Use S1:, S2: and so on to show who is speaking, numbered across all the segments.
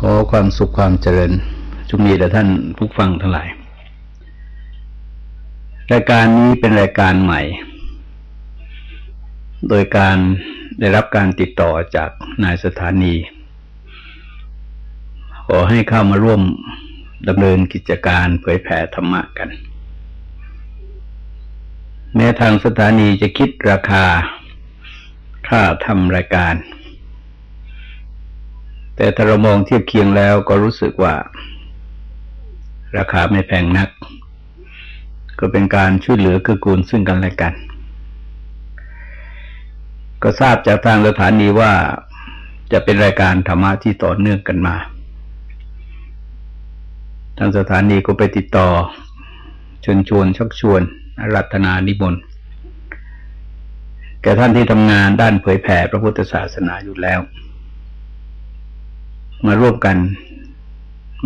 S1: ขอความสุขความเจริญจงมีแด่ท่านผู้ฟังทั้งหลาย รายการนี้เป็นรายการใหม่ โดยการได้รับการติดต่อจากนายสถานี ขอให้เข้ามาร่วมดำเนินกิจการเผยแผ่ธรรมะกัน แม้ทางสถานีจะคิดราคาค่าทำรายการ แต่ถ้าเรามองเทียบเคียงแล้วก็รู้สึกว่า ราคาไม่แพงนัก ก็เป็นการช่วยเหลือคือกูลซึ่งกันและกัน ก็ทราบจากทางสถานีว่าจะเป็นรายการธรรมะที่ต่อเนื่องกันมา ทางสถานีก็ไปติดต่อชวนชวนชักชวนรัตนานิมนต์แก่ท่านที่ทำงานด้านเผยแผ่พระพุทธศาสนาอยู่แล้ว มาร่วมกัน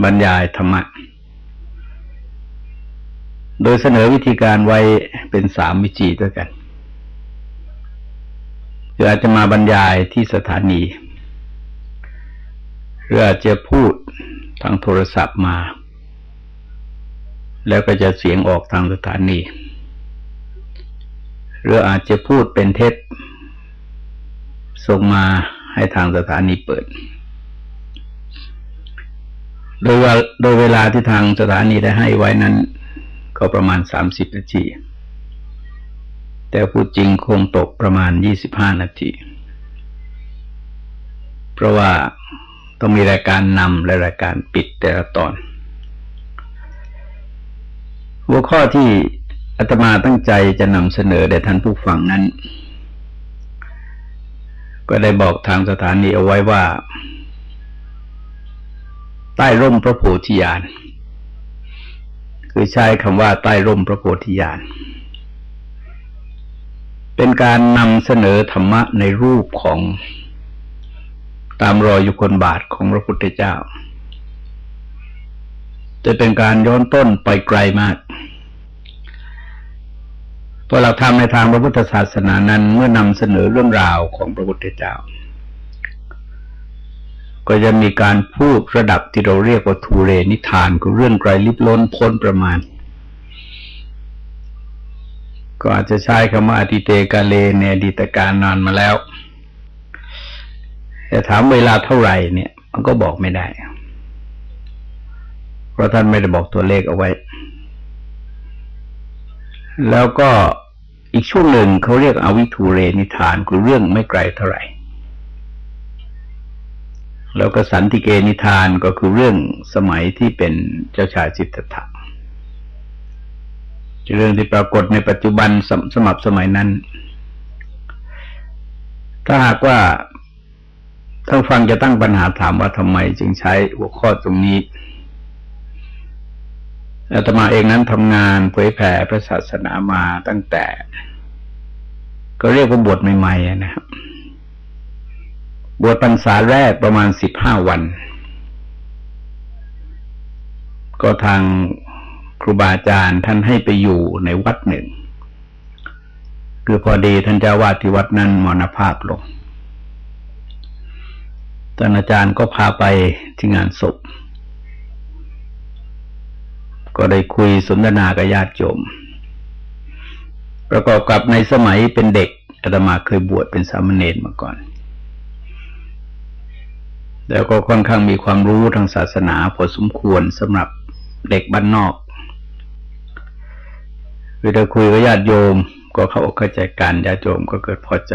S1: บรรยายธรรมะ โดยเสนอวิธีการไว้เป็นสามวิจีด้วยกันคืออาจจะมาบรรยายที่สถานี หรืออาจจะพูดทางโทรศัพท์มา แล้วก็จะเสียงออกทางสถานี หรืออาจจะพูดเป็นเทปส่งมาให้ทางสถานีเปิด โดยว่าโดยเวลาที่ทางสถานีได้ให้ไว้นั้น ก็ประมาณสามสิบนาที แต่พูดจริงคงตกประมาณยี่สิบห้านาที เพราะว่าต้องมีรายการนำและรายการปิดแต่ละตอน หัวข้อที่อาตมาตั้งใจจะนำเสนอแด่ท่านผู้ฟังนั้น ก็ได้บอกทางสถานีเอาไว้ว่า ใต้ร่มพระโพธิญาณคือใช้คำว่าใต้ร่มพระโพธิญาณเป็นการนำเสนอธรรมะในรูปของตามรอยยุคนบาทของพระพุทธเจ้า จะเป็นการย้อนต้นไปไกลมากพอเราทำในทางพระพุทธศาสนานั้น เมื่อนำเสนอเรื่องราวของพระพุทธเจ้า ก็จะมีการพูดระดับที่เราเรียกว่าทูเรนิทานคือเรื่องไกลลิบล้นพ้นประมาณ ก็อาจจะใช้คำว่าอติเตกาเลในอดีตการนานมาแล้วแต่ถามเวลาเท่าไหร่เนี่ย มันก็บอกไม่ได้ เพราะท่านไม่ได้บอกตัวเลขเอาไว้ แล้วก็อีกช่วงหนึ่งเขาเรียกอวิทูเรนิทานคือเรื่องไม่ไกลเท่าไหร่ แล้วก็สันติเกนิทานก็คือเรื่องสมัยที่เป็นเจ้าชายสิทธัตถะเรื่องที่ปรากฏในปัจจุบันสสมับสมัยนั้น ถ้าหากว่าท่านฟังจะตั้งปัญหาถามว่าทำไมจึงใช้หัวข้อตรงนี้อาตมาเองนั้นทำงานเผยแผ่พระศาสนามาตั้งแต่ ก็เรียกว่าบทใหม่ๆนะครับ บวชพรรษาแรกประมาณสิบห้าวัน ก็ทางครูบาอาจารย์ท่านให้ไปอยู่ในวัดหนึ่ง คือพอดีท่านเจ้าวาดที่วัดนั้นมรณภาพลงท่านอาจารย์ก็พาไปที่งานศพ ก็ได้คุยสนทนากับญาติโยม ประกอบกับในสมัยเป็นเด็กอาตมาเคยบวชเป็นสามเณรมาก่อน แล้วก็ค่อนข้างมีความรู้ทางศาสนาพอสมควรสำหรับเด็กบ้านนอก เวลาคุยกับญาติโยม ก็เข้าอกเข้าใจกันญาติโยมก็เกิดพอใจ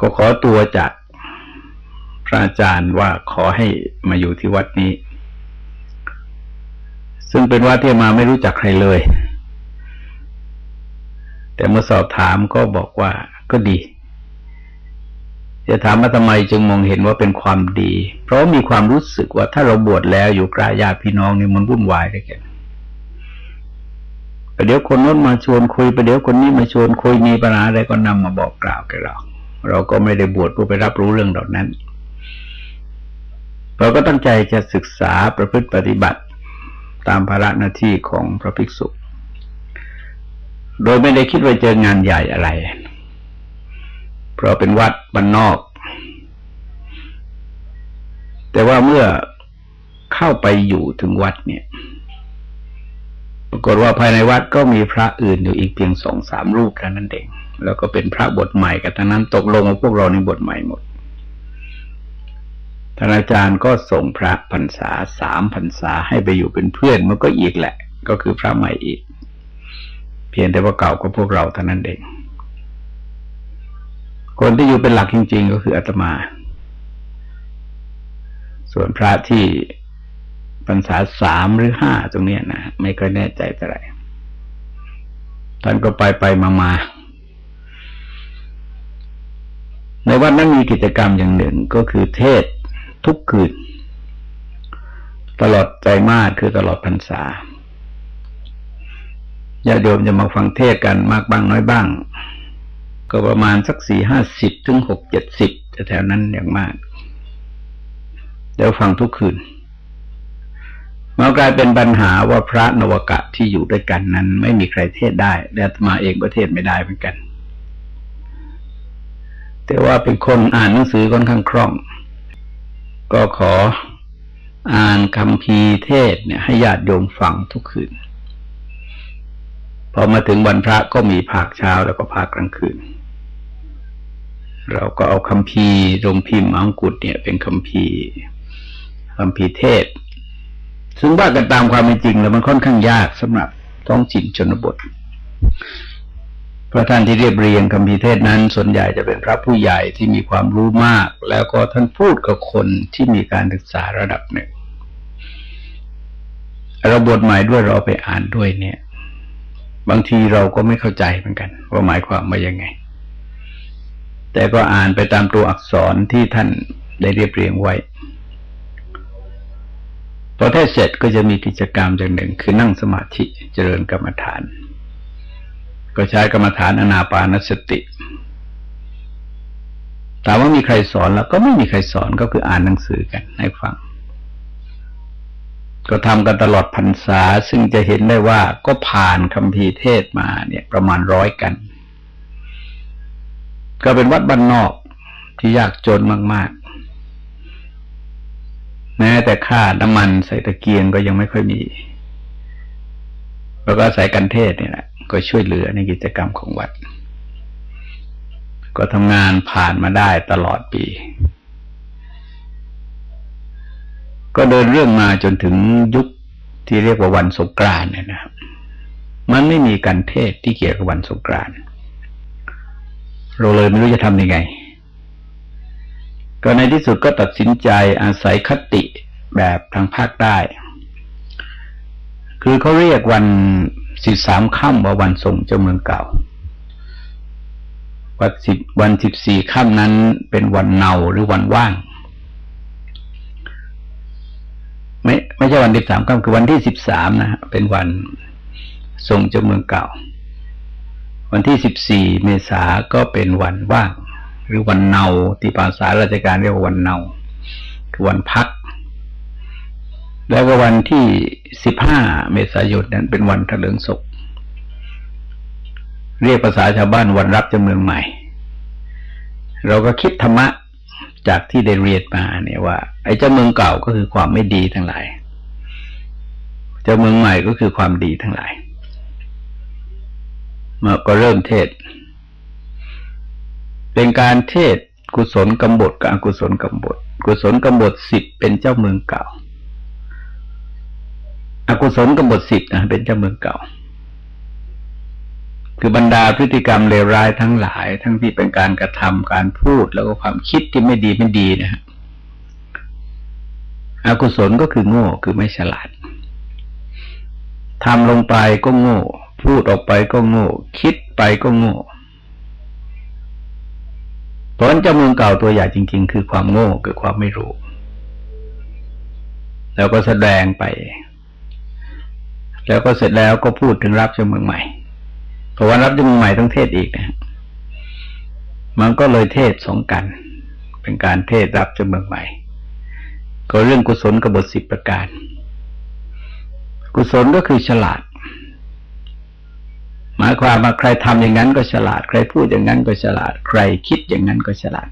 S1: ก็ขอตัวจากพระอาจารย์ว่าขอให้มาอยู่ที่วัดนี้ ซึ่งเป็นวัดที่มาไม่รู้จักใครเลย แต่เมื่อสอบถามก็บอกว่าก็ดี จะถามว่าทำไมจึงมองเห็นว่าเป็นความดี เพราะมีความรู้สึกว่าถ้าเราบวชแล้วอยู่กลาญาติพี่น้องนี่มันวุ่นวายเลยแกไปเดี๋ยวคนนู้นมาชวนคุยไปเดี๋ยวคนนี้มาชวนคุยมีปัญหาอะไรก็นำมาบอกกล่าวแกเรา เราก็ไม่ได้บวชเพื่อไปรับรู้เรื่องเหล่านั้น เราก็ตั้งใจจะศึกษาประพฤติปฏิบัติ ตามภาระหน้าที่ของพระภิกษุ โดยไม่ได้คิดว่าเจองานใหญ่อะไร เพราะเป็นวัดบ้านนอก แต่ว่าเมื่อเข้าไปอยู่ถึงวัดเนี่ย ปรากฏว่าภายในวัดก็มีพระอื่นอยู่อีกเพียงสองสามรูปเท่านั้นเอง แล้วก็เป็นพระบทใหม่กันทั้งนั้นตกลงว่าพวกเราในบทใหม่หมดท่านอาจารย์ก็ส่งพระพรรษาสามพรรษาให้ไปอยู่เป็นเพื่อนมันก็อีกแหละ ก็คือพระใหม่อีก เพียงแต่ว่าเก่าก็พวกเราเท่านั้นเอง คนที่อยู่เป็นหลักจริง ๆ ก็คืออาตมา ส่วนพระที่พรรษาสามหรือห้าตรงนี้นะไม่ค่อยแน่ใจเท่าไหร่ท่านก็ไปไปมามาในวัดนั้นมีกิจกรรมอย่างหนึ่งก็คือเทศทุกคืน ตลอดใจมากคือตลอดพรรษาญาติโยมจะมาฟังเทศกันมากบ้างน้อยบ้าง ก็ประมาณสักสี่ห้าสิบถึงหกเจ็ดสิบแถวนั้นอย่างมากเดี๋ยวฟังทุกคืนมันกลายเป็นปัญหาว่าพระนวกะที่อยู่ด้วยกันนั้น ไม่มีใครเทศได้และมาเองก็เทศไม่ได้เหมือนกัน แต่ว่าเป็นคนอ่านหนังสือค่อนข้างคล่อง ก็ขออ่านคำพีเทศเนี่ยให้ญาติโยมฟังทุกคืน พอมาถึงวันพระก็มีภาคเช้าแล้วก็ภาคกลางคืน เราก็เอาคำพีลงพิมพ์อังกุฎเนี่ยเป็นคำพีคำพีเทศ ซึ่งว่ากันตามความเป็นจริง แล้วมันค่อนข้างยากสำหรับท้องถิ่นชนบทพระท่านที่เรียบเรียงคำพีเทศนั้น ส่วนใหญ่จะเป็นพระผู้ใหญ่ที่มีความรู้มาก แล้วก็ท่านพูดกับคนที่มีการศึกษาระดับหนึ่งเราบทหมายด้วยเราไปอ่านด้วยเนี่ย บางทีเราก็ไม่เข้าใจเหมือนกัน ว่าหมายความว่ายังไง แต่ก็อ่านไปตามตัวอักษรที่ท่านได้เรียบเรียงไว้พอเทศเสร็จก็จะมีกิจกรรมอย่างหนึ่ง คือนั่งสมาธิเจริญกรรมฐาน ก็ใช้กรรมฐานอนาปานสติถามว่ามีใครสอนแล้วก็ไม่มีใครสอนก็คืออ่านหนังสือกันให้ฟัง ก็ทำกันตลอดพรรษา ซึ่งจะเห็นได้ว่าก็ผ่านคำพีเทศมาเนี่ย ประมาณร้อยกัน ก็เป็นวัดบ้านนอกที่ยากจนมาก ๆ แม้แต่ค่าน้ำมันใส่ตะเกียงก็ยังไม่ค่อยมี แล้วก็ใส่กันเทศเนี่แหละก็ช่วยเหลือในกิจกรรมของวัด ก็ทำงานผ่านมาได้ตลอดปี ก็เดินเรื่องมาจนถึงยุคที่เรียกว่าวันสงกรานต์เนี่ยนะครับ มันไม่มีการเทศที่เกี่ยวกับวันสงกรานต์เราเลยไม่รู้จะทำยังไง ก็ในที่สุดก็ตัดสินใจอาศัยคติแบบทางภาคใต้ คือเขาเรียกวันสิบสามค่ำว่าวันทรงเจ้าเมืองเก่า วันสิบวันสิบสี่ค่ำนั้นเป็นวันเนาหรือวันว่าง ไม่ใช่วันสิบสามค่ำคือวันที่สิบสามนะ เป็นวันทรงเจ้าเมืองเก่า วันที่สิบสี่เมษาก็เป็นวันว่าง หรือวันเนาที่ภาษาราชการเรียกว่าวันเนาคือวันพัก แล้วก็วันที่สิบห้าเมษายนนั้นเป็นวันถลิงศกเรียกภาษาชาวบ้านวันรับจำเมืองใหม่ เราก็คิดธรรมะจากที่ได้เรียนมาเนี่ยว่า ไอ้เจ้าเมืองเก่าก็คือความไม่ดีทั้งหลาย จ้าเมืองใหม่ก็คือความดีทั้งหลายมาก็เริ่มเทศ เป็นการเทศกุศลกำบทกับอกุศลกำบทกุศลกำบทสิบเป็นเจ้าเมืองเก่า อกุศลกบฏสิบนะเป็นเจ้าเมืองเก่า คือบรรดาพฤติกรรมเลวร้ายทั้งหลาย ทั้งที่เป็นการกระทำการพูดแล้วก็ความคิดที่ไม่ดีไม่ดีนะฮะอกุศลก็คือโง่คือไม่ฉลาด ทำลงไปก็โง่ พูดออกไปก็โง่ คิดไปก็โง่เพราะฉะนั้นเจ้าเมืองเก่าตัวใหญ่จริง ๆ คือความโง่คือความไม่รู้ แล้วก็แสดงไป แล้วก็เสร็จแล้วก็พูดถึงรับจ้าเมืองใหม่เพราะว่ารับจ้าเมืองใหม่ต้องเทศอีกนะมันก็เลยเทศสองกัน เป็นการเทศรับจ้าเมืองใหม่ ก็เรื่องกุศลกบฏสิบประการ กุศลก็คือฉลาด หมายความว่าใครทำอย่างนั้นก็ฉลาด ใครพูดอย่างนั้นก็ฉลาด ใครคิดอย่างนั้นก็ฉลาด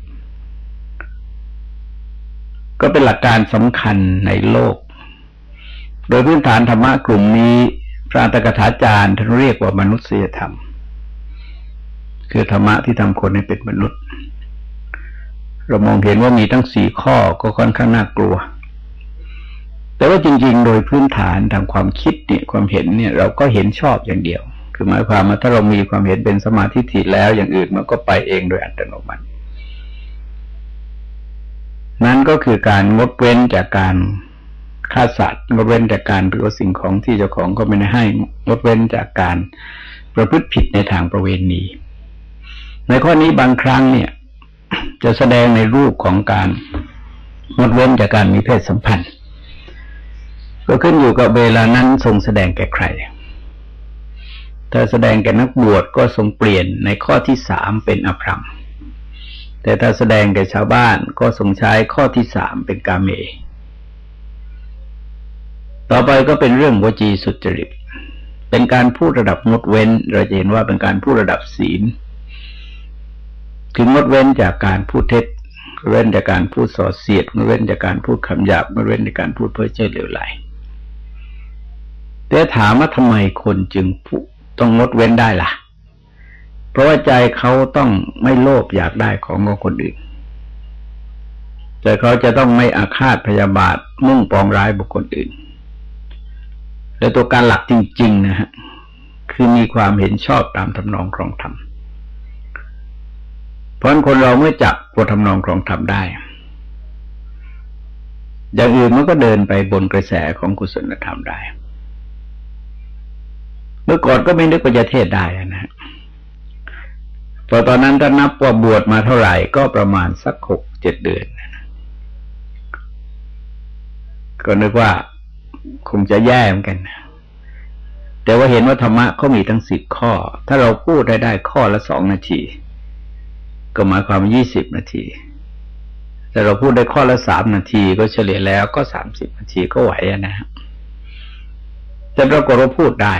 S1: ก็เป็นหลักการสำคัญในโลก โดยพื้นฐานธรรมะกลุ่มนี้พระตกถาจารย์ท่านเรียกว่ามนุษยธรรม คือธรรมะที่ทำคนให้เป็นมนุษย์ เรามองเห็นว่ามีทั้งสี่ข้อก็ค่อนข้างน่ากลัว แต่ว่าจริง ๆ โดยพื้นฐานทางความคิดเนี่ยความเห็นเนี่ยเราก็เห็นชอบอย่างเดียว คือหมายความว่าถ้าเรามีความเห็นเป็นสมาธิถิแล้วอย่างอื่นมันก็ไปเองโดยอัตโนมัติ นั้นก็คือการงดเว้นจากการฆ่าสัตว์งดเว้นจากการหรือสิ่งของที่เจ้าของก็ไม่ได้ให้งดเว้นจากการประพฤติผิดในทางประเวณี ในข้อนี้บางครั้งเนี่ย จะแสดงในรูปของการงดเว้นจากการมีเพศสัมพันธ์ ก็ขึ้นอยู่กับเวลานั้นทรงแสดงแก่ใคร ถ้าแสดงแก่นักบวชก็ทรงเปลี่ยนในข้อที่สามเป็นอภรรม แต่ถ้าแสดงแก่ชาวบ้านก็ทรงใช้ข้อที่สามเป็นกาเม ต่อไปก็เป็นเรื่องวจีสุจริต เป็นการพูดระดับงดเว้น เราจะเห็นว่าเป็นการพูดระดับศีลถึงงดเว้นจากการพูดเท็จเว้นจากการพูดส่อเสียดเว้นจากการพูดคำหยาบเว้นจากการพูดเพ้อเจ้อเหลวไหล แต่ถามว่าทำไมคนจึงต้องงดเว้นได้ล่ะ เพราะว่าใจเขาต้องไม่โลภอยากได้ของของคนอื่นแต่เขาจะต้องไม่อาฆาตพยาบาทมุ่งปองร้ายบุคคลอื่น และตัวการหลักจริง ๆ นะฮะคือมีความเห็นชอบตามทำนองครองธรรมเพราะคนเราเมื่อจับตัวทำนองครองธรรมได้ อย่างอื่นมันก็เดินไปบนกระแสของกุศลธรรมได้ เมื่อก่อนก็ไม่นึกว่าจะเทศได้นะพอตอนนั้นถ้านับว่าบวชมาเท่าไหร่ก็ประมาณสักหกเจ็ดเดือนก็นึกว่าคงจะแย่เหมือนกัน แต่ว่าเห็นว่าธรรมะเขามีทั้งสิบข้อ ถ้าเราพูดได้ได้ข้อละสองนาที ก็หมายความยี่สิบนาที แต่เราพูดได้ข้อละสามนาทีก็เฉลี่ยแล้วก็สามสิบนาทีก็ไหวนะแต่ปรากฏว่าพูดได้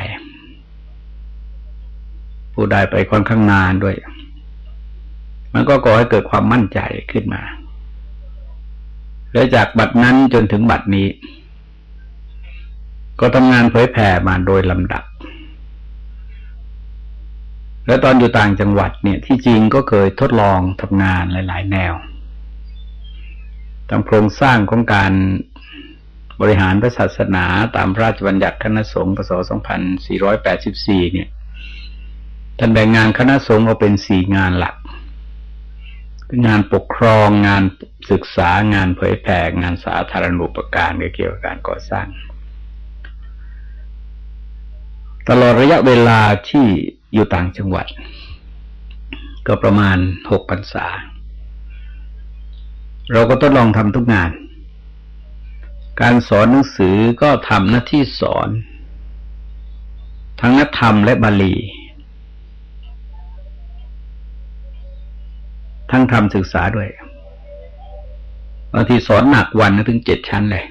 S1: พูดได้ไปค่อนข้างนานด้วย มันก็ก่อให้เกิดความมั่นใจขึ้นมา และจากบัดนั้นจนถึงบัดนี้ ก็ทำงานเผยแผ่มาโดยลำดับ แล้วตอนอยู่ต่างจังหวัดเนี่ย ที่จริงก็เคยทดลองทำงานหลาย ๆ แนวทำโครงสร้างของการบริหารพระศาสนาตามพระราชบัญญัติคณะสงฆ์พศ 2484 เนี่ย ท่านแบ่งงานคณะสงฆ์ออกเป็นสี่งานหลักงานปกครองงานศึกษางานเผยแผ่งานสาธารณูปการเกี่ยวกับการก่อสร้าง ตลอดระยะเวลาที่อยู่ต่างจังหวัด ก็ประมาณหกพรรษา เราก็ทดลองทำทุกงาน การสอนหนังสือก็ทำหน้าที่สอน ทั้งนักธรรมและบาลี ทั้งทำศึกษาด้วยบางทีสอนหนักวันถึงเจ็ดชั้นเลย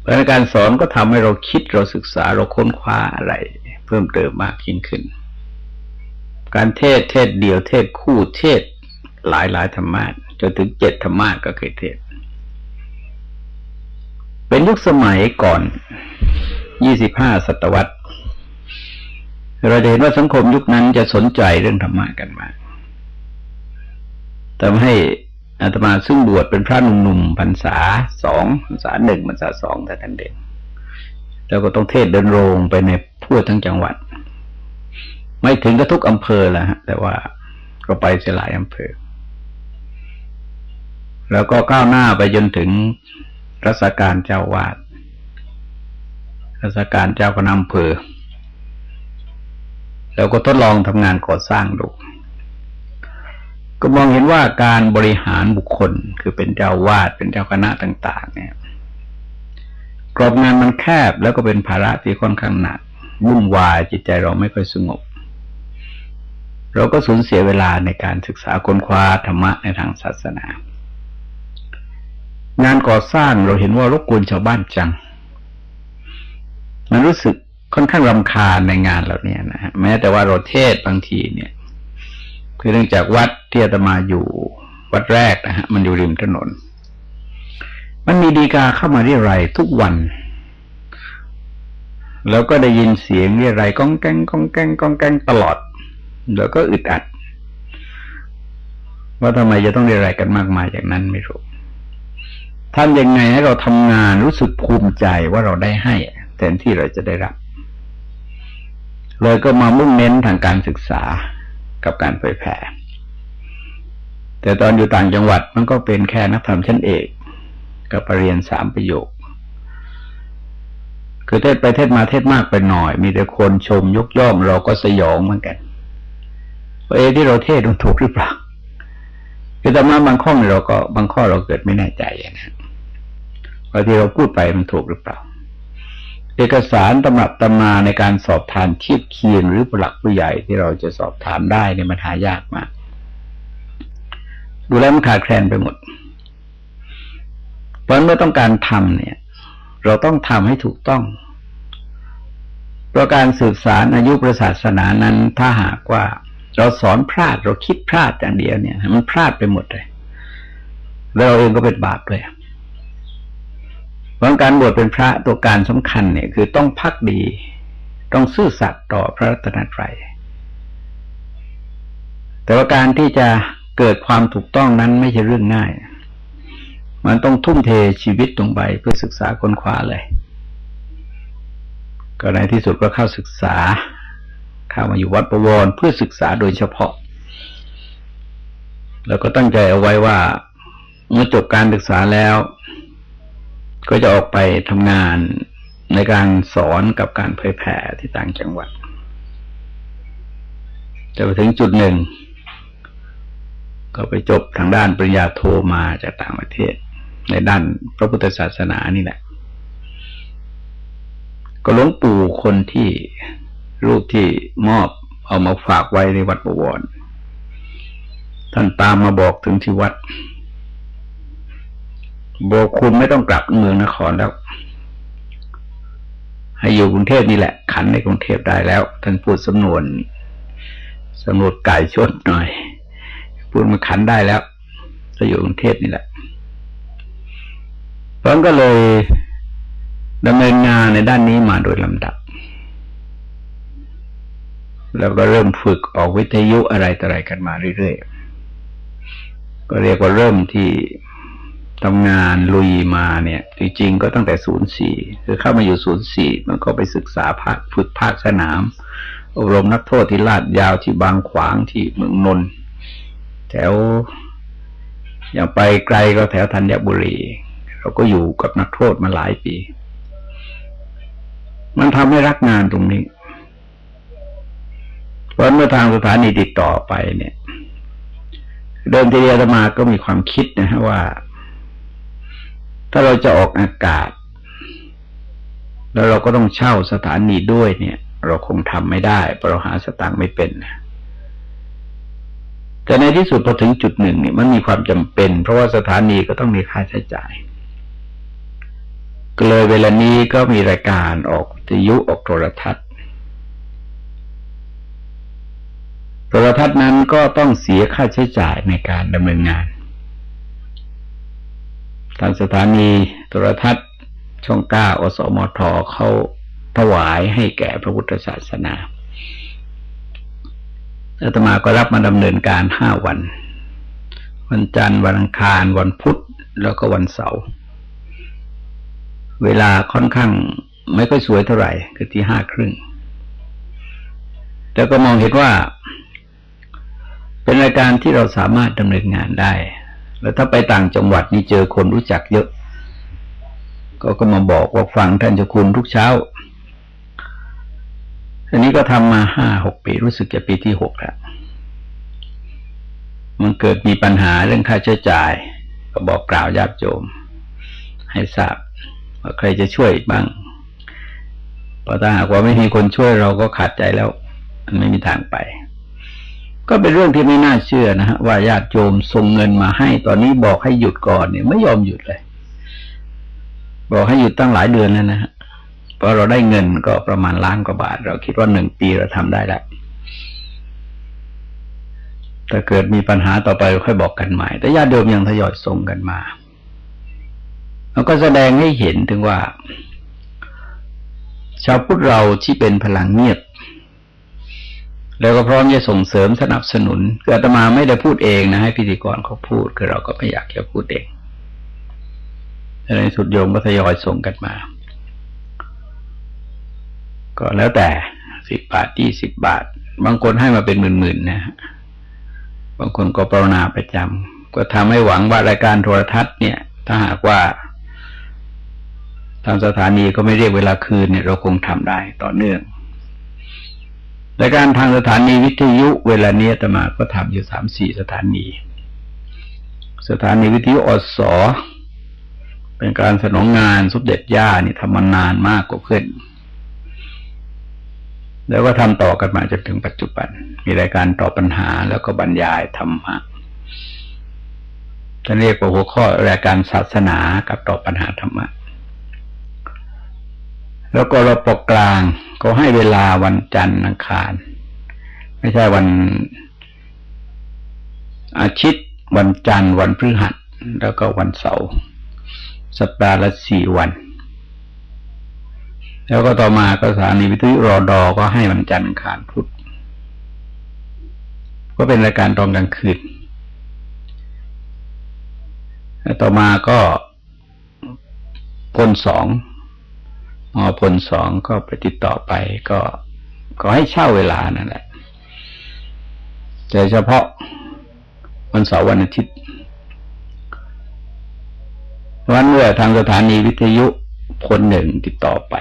S1: เพราะการสอนก็ทำให้เราคิดเราศึกษาเราค้นคว้าอะไร เพิ่มเติมมากยิ่งขึ้น การเทศเทศเดียวเทศคู่เทศหลายหลายธรรมะจนถึงเจ็ดธรรมะก็เคยเทศ เป็นยุคสมัยก่อนยี่สิบห้าศตวรรษเราจะเห็นว่าสังคมยุคนั้นจะสนใจเรื่องธรรมะกันมาก ทำให้อาตมาซึ่งบวชเป็นพระหนุ่มๆพรรษาสองพรรษาหนึ่งพรรษาสองแต่ทันเด่นแล้วก็ต้องเทศเดินโรงไปในทั่วทั้งจังหวัด ไม่ถึงกระทุกอำเภอแล้วฮะ แต่ว่าก็ไปเสียหลายอำเภอ แล้วก็ก้าวหน้าไปจนถึงรัศการเจ้าวาดรัศการเจ้าคณะอำเภอ แล้วก็ทดลองทำงานก่อสร้างดู ก็มองเห็นว่าการบริหารบุคคลคือเป็นเจ้าวาดเป็นเจ้าคณะต่าง ๆ เนี่ยกรอบงานมันแคบแล้วก็เป็นภาระที่ค่อนข้างหนักวุ่นวายจิตใจเราไม่ค่อยสงบ เราก็สูญเสียเวลาในการศึกษาค้นคว้าธรรมะในทางศาสนา งานก่อสร้างเราเห็นว่ารบกวนชาวบ้านจัง มันรู้สึกค่อนข้างรำคาญในงานเหล่านี้นะฮะแม้แต่ว่าเราเทศบางทีเนี่ย คือเนื่องจากวัดที่อาตมาอยู่วัดแรกนะฮะ มันอยู่ริมถนน มันมีดีกาเข้ามาเรียไรทุกวัน แล้วก็ได้ยินเสียงเรียไรก้องแกงก้องแกงก้องแกงตลอด แล้วก็อึดอัด ว่าทำไมจะต้องเรียไรกันมากมายอย่างนั้นไม่รู้ทำยังไงให้เราทำงานรู้สึกภูมิใจว่าเราได้ให้แทนที่เราจะได้รับ เลยก็มามุ่งเน้นทางการศึกษา กับการเผยแผ่ แต่ตอนอยู่ต่างจังหวัดมันก็เป็นแค่นักธรรมชั้นเอกกับปรริญญาสามประโยค คือเทศไปเทศมาเทศมากไปหน่อย มีแต่คนชมยกย่องเราก็สยองเหมือนกันเอที่เราเทศมันถูกหรือเปล่าคือแต่มาบางข้อเราก็บางข้อเราเกิดไม่แน่ใจอย่างนั้นว่าที่เราพูดไปมันถูกหรือเปล่า เอกสารตำรับตำมาในการสอบทานเทียบเคียงหรือผลักผู้ใหญ่ที่เราจะสอบถามได้เนี่ยมันหายากมาก ดูแลมันขาดแคลนไปหมด เพราะเมื่อต้องการทำเนี่ย เราต้องทำให้ถูกต้องเพราะการสืบสารอายุประศาสนานั้นถ้าหากว่า เราสอนพลาดเราคิดพลาดอย่างเดียวเนี่ย มันพลาดไปหมดเลยแล้วเราเองก็เป็นบาปเลย เพราะการบวชเป็นพระตัวการสำคัญเนี่ยคือต้องพักดี ต้องซื่อสัตย์ต่อพระรัตนตรัยแต่ว่าการที่จะเกิดความถูกต้องนั้นไม่ใช่เรื่องง่าย มันต้องทุ่มเทชีวิตลงไปเพื่อศึกษาค้นคว้าเลย ก็ในที่สุดก็เข้าศึกษา เข้ามาอยู่วัดประวรเพื่อศึกษาโดยเฉพาะ แล้วก็ตั้งใจเอาไว้ว่าเมื่อจบการศึกษาแล้ว ก็จะออกไปทำงานในการสอนกับการเผยแผ่ที่ต่างจังหวัด แต่ไปถึงจุดหนึ่ง ก็ไปจบทางด้านปริญญาโทมาจากต่างประเทศ ในด้านพระพุทธศาสนานี่แหละ ก็หลวงปู่คนที่รูปที่มอบเอามาฝากไว้ในวัดบวร ท่านตามมาบอกถึงที่วัด บอกคุณไม่ต้องกลับเมืองนครแล้ว ให้อยู่กรุงเทพนี่แหละ ขันในกรุงเทพได้แล้วท่านพูดสำนวนสำนวนไก่ชดหน่อย พูดมาขันได้แล้วจะอยู่กรุงเทพนี่แหละเพราะก็เลยดำเนินงานในด้านนี้มาโดยลำดับ แล้วก็เริ่มฝึกออกวิทยุอะไรต่ออะไรกันมาเรื่อยๆ ก็เรียกว่าเริ่มที่ ทำงานลุยมาเนี่ยจริงๆก็ตั้งแต่ศูนย์สี่คือเข้ามาอยู่ศูนย์สี่มันก็ไปศึกษาภาคฝึกภาคสนาม อบรมนักโทษที่ลาดยาวที่บางขวางที่เมืองนนท์แถวอย่างไปไกลก็แถวธัญบุรี เราก็อยู่กับนักโทษมาหลายปี มันทำให้รักงานตรงนี้เพราะเมื่อทางสถานีติดต่อไปเนี่ย เดิมทีเดียวมาก็มีความคิดนะฮะว่า ถ้าเราจะออกอากาศ แล้วเราก็ต้องเช่าสถานีด้วยเนี่ย เราคงทำไม่ได้เพราะเราหาสตางค์ไม่เป็นแต่ในที่สุดพอถึงจุดหนึ่งเนี่ยมันมีความจำเป็น เพราะว่าสถานีก็ต้องมีค่าใช้จ่าย ก็เลยเวลานี้ก็มีรายการออกวิทยุออกโทรทัศน์โทรทัศน์นั้นก็ต้องเสียค่าใช้จ่ายในการดำเนินงาน ทางสถานีโทรทัศน์ช่องเก้าอสมทเขาถวายให้แก่พระพุทธศาสนาอาตมาก็รับมาดำเนินการห้าวัน วันจันทร์วันอังคาร วันพุธแล้วก็วันเสาร์เวลาค่อนข้างไม่ค่อยสวยเท่าไหร่ คือที่ห้าครึ่ง แต่ก็มองเห็นว่า เป็นรายการที่เราสามารถดำเนินงานได้ แล้วถ้าไปต่างจังหวัดนี่เจอคนรู้จักเยอะ ก็ก็มาบอกว่าฟังท่านเจ้าคุณทุกเช้าอันนี้ก็ทำมาห้าหกปีรู้สึกจะปีที่หกแล้วมันเกิดมีปัญหาเรื่องค่าใช้จ่าย ก็บอกกล่าวญาติโยมให้ทราบว่าใครจะช่วยบ้างเพราะถ้าหากว่าไม่มีคนช่วยเราก็ขาดใจแล้ว มันไม่มีทางไป ก็เป็นเรื่องที่ไม่น่าเชื่อนะฮะว่าญาติโยมส่งเงินมาให้ ตอนนี้บอกให้หยุดก่อนเนี่ยไม่ยอมหยุดเลย บอกให้หยุดตั้งหลายเดือนแล้วนะฮะเพราะเราได้เงินก็ประมาณล้านกว่าบาท เราคิดว่าหนึ่งปีเราทำได้แล้วแต่เกิดมีปัญหาต่อไปค่อยบอกกันใหม่ แต่ญาติโยมยังทยอยส่งกันมาแล้วก็แสดงให้เห็นถึงว่า ชาวพุทธเราที่เป็นพลังเงียบ แล้วก็พร้อมจะส่งเสริมสนับสนุนเกิดมาไม่ได้พูดเองนะให้พิธีกรเขาพูด คือเราก็ไม่อยากจะพูดเองในสุดโยมก็ทยอยส่งกันมา ก็แล้วแต่สิบบาทยี่สิบบาท บางคนให้มาเป็นหมื่นๆนะฮะบางคนก็ปรนนาประจำก็ทำให้หวังว่ารายการโทรทัศน์เนี่ย ถ้าหากว่าทางสถานีก็ไม่เรียกเวลาคืนเนี่ย เราคงทำได้ต่อเนื่อง รายการทางสถานีวิทยุเวลาเนี้ยตมาก็ทำอยู่สามสี่สถานี สถานีวิทยุอสอเป็นการสนองงานสุดเด็จย่านี่ทำมานานมากกว่าเพื่อนแล้วก็ทำต่อกันมาจนถึงปัจจุบัน มีรายการตอบปัญหาแล้วก็บรรยายธรรมะจะเรียกว่าหัวข้อรายการศาสนากับตอบปัญหาธรรมะ แล้วก็เราปกกลาง ก็ให้เวลาวันจันทร์อังคาร ไม่ใช่วันอาทิตย์วันจันทร์วันพฤหัส แล้วก็วันเสาร์สัปดาห์ละสี่วัน แล้วก็ต่อมาก็สถานีวิทยุรอดอก็ให้วันจันทร์ขานพุธก็เป็นรายการตอนกลางคืนแล้วต่อมาก็พลสอง มอพลสองก็ไปติดต่อไปก็ก็ให้เช่าเวลานั่นแหละแต่เฉพาะวันเสาร์วันอาทิตย์วันเมื่อทางสถานีวิทยุคนหนึ่งติดต่อไป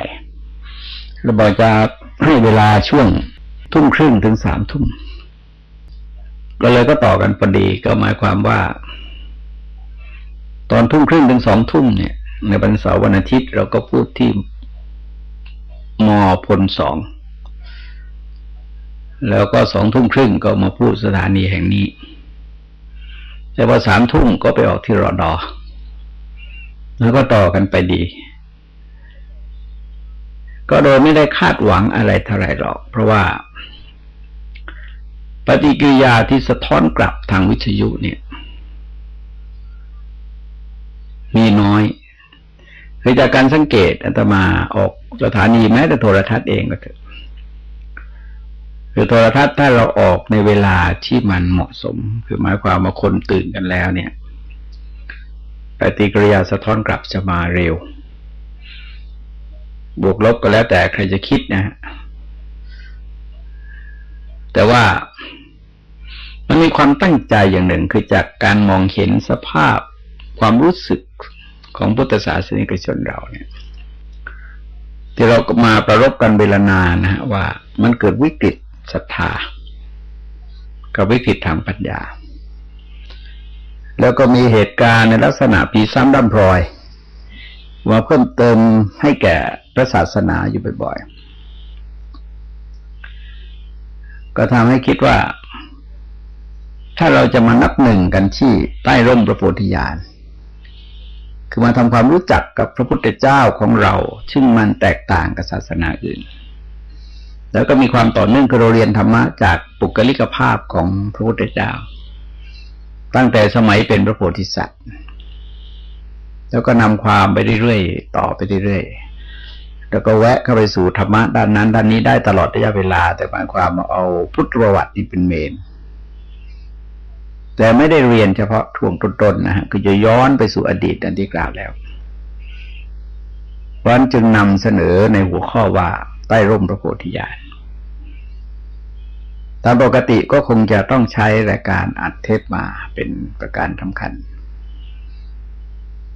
S1: เราบอกจะให้เวลาช่วงทุ่มครึ่งถึงสามทุ่มก็เลยก็ต่อกันพอดีก็หมายความว่า ตอนทุ่มครึ่งถึงสองทุ่มเนี่ย ในวันเสาร์วันอาทิตย์เราก็พูดที่ มอพลสองแล้วก็สองทุ่มครึ่งก็มาพูดสถานีแห่งนี้ แต่พอสามทุ่มก็ไปออกที่รอดอ แล้วก็ต่อกันไปดี ก็โดยไม่ได้คาดหวังอะไรเท่าไรหรอก เพราะว่า ปฏิกิริยาที่สะท้อนกลับทางวิทยุเนี่ย มีน้อยคือจากการสังเกตอาตมาออก สถานีแม้แต่โทรทัศน์เองก็เถอะคือโทรทัศน์ถ้าเราออกในเวลาที่มันเหมาะสม คือหมายความว่าคนตื่นกันแล้วเนี่ยปฏิกิริยาสะท้อนกลับจะมาเร็ว บวกลบก็แล้วแต่ใครจะคิดนะฮะแต่ว่ามันมีความตั้งใจอย่างหนึ่งคือจากการมองเห็นสภาพความรู้สึกของพุทธศาสนิกชนเราเนี่ย ที่เราก็มาประรบกันเวลานานนะฮะว่ามันเกิดวิกฤตศรัทธา กับวิกฤตทางปัญญา แล้วก็มีเหตุการณ์ในลักษณะปีซ้ำดำพรอย ว่าเพิ่มเติมให้แก่พระศาสนาอยู่บ่อยๆ ก็ทำให้คิดว่า ถ้าเราจะมานับหนึ่งกันที่ใต้ร่มพระโพธิญาณ คือมาทำความรู้จักกับพระพุทธเจ้าของเรา ซึ่งมันแตกต่างกับศาสนาอื่น แล้วก็มีความต่อเนื่องคือเราเรียนธรรมะจากปุกลิกภาพของพระพุทธเจ้า ตั้งแต่สมัยเป็นพระโพธิสัตว์ แล้วก็นำความไปเรื่อยๆต่อไปเรื่อยๆแล้วก็แวะเข้าไปสู่ธรรมะด้านนั้น ด้านนี้ได้ตลอดระยะเวลา แต่หมายความว่าเอาพุทธประวัตินี่เป็นเมน แต่ไม่ได้เรียนเฉพาะท่วงต้นๆนะฮะคือจะย้อนไปสู่อดีตอันที่กล่าวแล้ววันจึงนำเสนอในหัวข้อว่าใต้ร่มพระโพธิญาณตามปกติก็คงจะต้องใช้รายการอัดเทปมาเป็นประการสำคัญ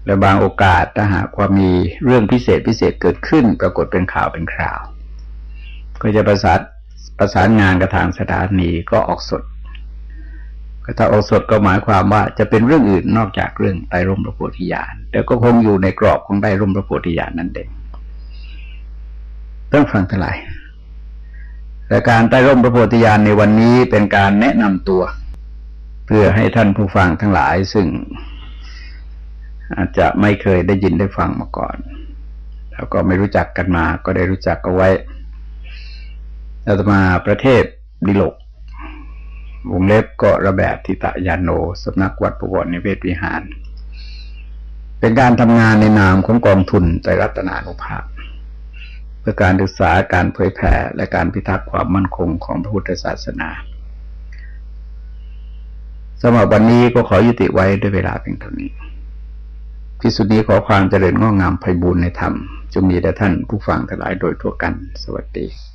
S1: และบางโอกาสถ้าหากว่ามีเรื่องพิเศษพิเศษเกิดขึ้น ปรากฏเป็นข่าวเป็นคราว ก็จะประสานประสานงานกับทางสถานีก็ออกสด ก็ถ้าออสดก็หมายความว่าจะเป็นเรื่องอื่นนอกจากเรื่องไตรร่มพระโพธิญาณแต่ก็คงอยู่ในกรอบของไตรร่มพระโพธิญาณนั่นเองต้องฟังทั้งหลายแต่การใต้ร่มพระโพธิญาณในวันนี้เป็นการแนะนำตัว เพื่อให้ท่านผู้ฟังทั้งหลายซึ่ง อาจจะไม่เคยได้ยินได้ฟังมาก่อน แล้วก็ไม่รู้จักกันมา ก็ได้รู้จักกันไว้อาตมาประเทศดิโลก วงเล็บก็ระแบบทิตยานโนสำนักวัดประวรนิเวศวิหาร เป็นการทำงานในนามของกองทุนใจรัตนานุภาพ เพื่อการศึกษาการเผยแผ่และการพิทักษ์ความมั่นคงของพระพุทธศาสนาสำหรับวันนี้ก็ขอยุติไว้ด้วยเวลาเพียงเท่านี้ที่สุดนี้ขอความเจริญง้องามไพบูรณในธรรมจงมีแด่ท่านผู้ฟังทั้งหลายโดยทั่วกัน สวัสดี